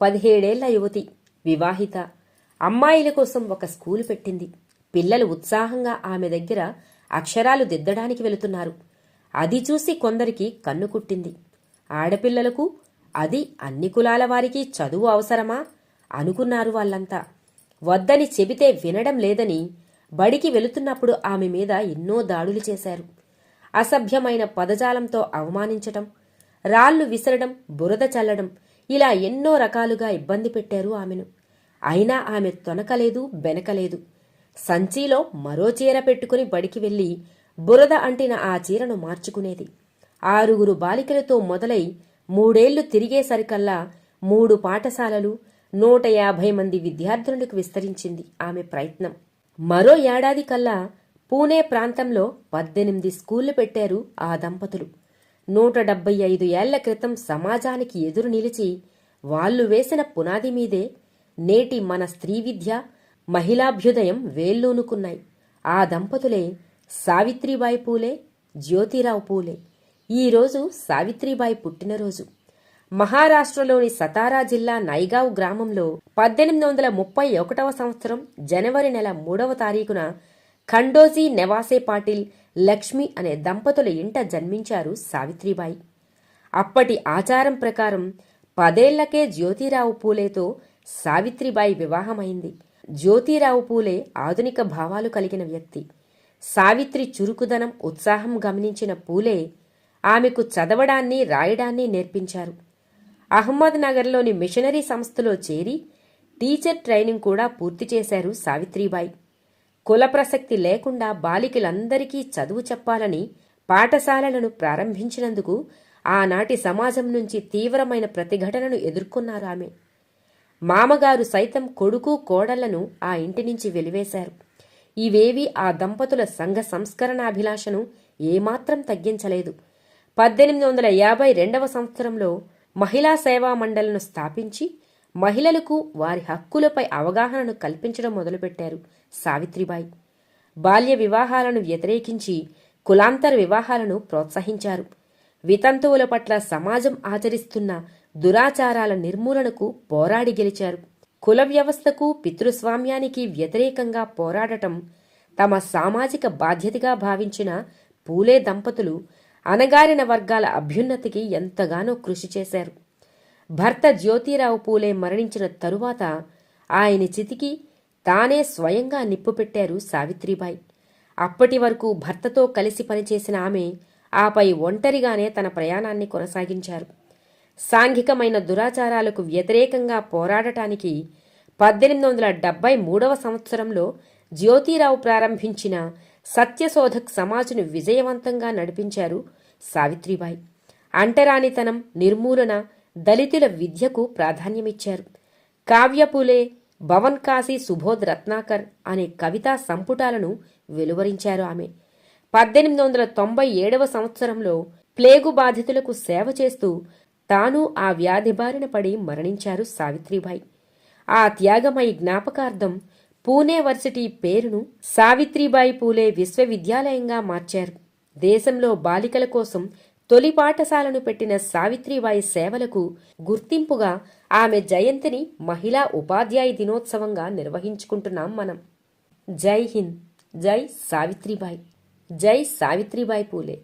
పదిహేడేళ్ళ యువతి వివాహిత. అమ్మాయిల కోసం ఒక స్కూలు పెట్టింది. పిల్లలు ఉత్సాహంగా ఆమె దగ్గర అక్షరాలు దిద్దడానికి వెళుతున్నారు. అది చూసి కొందరికి కన్ను కుట్టింది. ఆడపిల్లలకు అది అన్ని కులాల వారికి చదువు అవసరమా? అనుకున్నారు వాళ్ళంతా. వద్దని చెబితే వినడం లేదని బడికి వెళుతున్నప్పుడు ఆమె మీద ఎన్నో దాడులు చేశారు. అసభ్యమైన పదజాలంతో అవమానించటం రాళ్ళు విసరడం బురద చల్లడం ఇలా ఎన్నో రకాలుగా ఇబ్బంది పెట్టారు ఆమెను. అయినా ఆమె తొనకలేదు బెనకలేదు. సంచిలో మరో చీర పెట్టుకుని బడికి వెళ్ళి బురద అంటిన ఆ చీరను మార్చుకునేది. ఆరుగురు బాలికలతో మొదలై మూడేళ్ళు తిరిగేసరికల్లా మూడు పాఠశాలలు నూట యాభై మంది విద్యార్థులకు విస్తరించింది ఆమె ప్రయత్నం. మరో ఏడాది కల్లా పూణే ప్రాంతంలో పద్దెనిమిది స్కూళ్ళు పెట్టారు ఆ దంపతులు. నూట డెబ్బై ఐదు ఏళ్ళ క్రితం సమాజానికి ఎదురు నిలిచి వాళ్ళు వేసిన పునాది మీదే నేటి మన స్త్రీ విద్య మహిళాభ్యుదయం వేళ్ళూనుకున్నాయి. ఆ దంపతులే సావిత్రిబాయి పూలే జ్యోతిరావు పూలే. ఈరోజు సావిత్రిబాయి పుట్టినరోజు. మహారాష్ట్రలోని సతారా జిల్లా నైగావ్ గ్రామంలో పద్దెనిమిది వందల ముప్పై ఒకటవ సంవత్సరం జనవరి నెల మూడవ తారీఖున ఖండోజీ నెవాసే పాటిల్ లక్ష్మి అనే దంపతుల ఇంట జన్మించారు సావిత్రిబాయి. అప్పటి ఆచారం ప్రకారం పదేళ్ళకే జ్యోతిరావు పూలేతో సావిత్రిబాయి వివాహమైంది. జ్యోతిరావు పూలే ఆధునిక భావాలు కలిగిన వ్యక్తి. సావిత్రి చురుకుదనం ఉత్సాహం గమనించిన పూలే ఆమెకు చదవడాన్ని రాయడాన్ని నేర్పించారు. అహ్మద్ నగర్లోని మిషనరీ సంస్థలో చేరి టీచర్ ట్రైనింగ్ కూడా పూర్తి చేశారు సావిత్రిబాయి. కుల ప్రసక్తి లేకుండా బాలికలందరికీ చదువు చెప్పాలని పాఠశాలలను ప్రారంభించినందుకు ఆనాటి సమాజం నుంచి తీవ్రమైన ప్రతిఘటనను ఎదుర్కొన్నారు ఆమె. మామగారు సైతం కొడుకు కోడళ్ళను ఆ ఇంటి నుంచి వెలివేశారు. ఇవేవి ఆ దంపతుల సంఘ సంస్కరణాభిలాషను ఏమాత్రం తగ్గించలేదు. పద్దెనిమిది వందల యాభై రెండవ సంవత్సరంలో మహిళా సేవా మండలను స్థాపించి మహిళలకు వారి హక్కులపై అవగాహనను కల్పించడం మొదలుపెట్టారు. సావిత్రిబాయి. బాల్య వివాహాలను వ్యతిరేకించి కులాంతర వివాహాలను ప్రోత్సహించారు. వితంతువుల పట్ల సమాజం ఆచరిస్తున్న దురాచారాల నిర్మూలనకు పోరాడి గెలిచారు. కుల వ్యవస్థకు పితృస్వామ్యానికి వ్యతిరేకంగా పోరాడటం తమ సామాజిక బాధ్యతగా భావించిన పూలే దంపతులు అణగారిన వర్గాల అభ్యున్నతికి ఎంతగానో కృషి చేశారు. భర్త జ్యోతిరావు పూలే మరణించిన తరువాత ఆయన చితికి తానే స్వయంగా నిప్పు పెట్టారు సావిత్రిబాయి. అప్పటి వరకు భర్తతో కలిసి పనిచేసిన ఆమె ఆపై ఒంటరిగానే తన ప్రయాణాన్ని కొనసాగించారు. సాంఘికమైన దురాచారాలకు వ్యతిరేకంగా పోరాడటానికి పద్దెనిమిది వందల డెబ్బై మూడవ సంవత్సరంలో జ్యోతిరావు ప్రారంభించిన సత్యశోధక్ సమాజ్ను విజయవంతంగా నడిపించారు సావిత్రిబాయి. అంటరానితనం నిర్మూలన దళితుల విద్యకు ప్రాధాన్యమిచ్చారు. కావ్యపులే భవన్ కాశీ సుబోధ్ రత్నాకర్ అనే కవితా సంపుటాలను వెలువరించారు ఆమె. పద్దెనిమిది వందల తొంభై ఏడవ సంవత్సరంలో ప్లేగు బాధితులకు సేవ చేస్తూ తాను ఆ వ్యాధి బారిన పడి మరణించారు సావిత్రిబాయి. ఆ త్యాగమై జ్ఞాపకార్థం పూణే వర్సిటీ పేరును సావిత్రిబాయి పూలే విశ్వవిద్యాలయంగా మార్చారు. దేశంలో బాలికల కోసం తొలి పాఠశాలను పెట్టిన సావిత్రిబాయి సేవలకు గుర్తింపుగా ఆమె జయంతిని మహిళా ఉపాధ్యాయ దినోత్సవంగా నిర్వహించుకుంటున్నాం మనం. జై హింద్. జై సావిత్రిబాయి. జై సావిత్రిబాయి పూలే.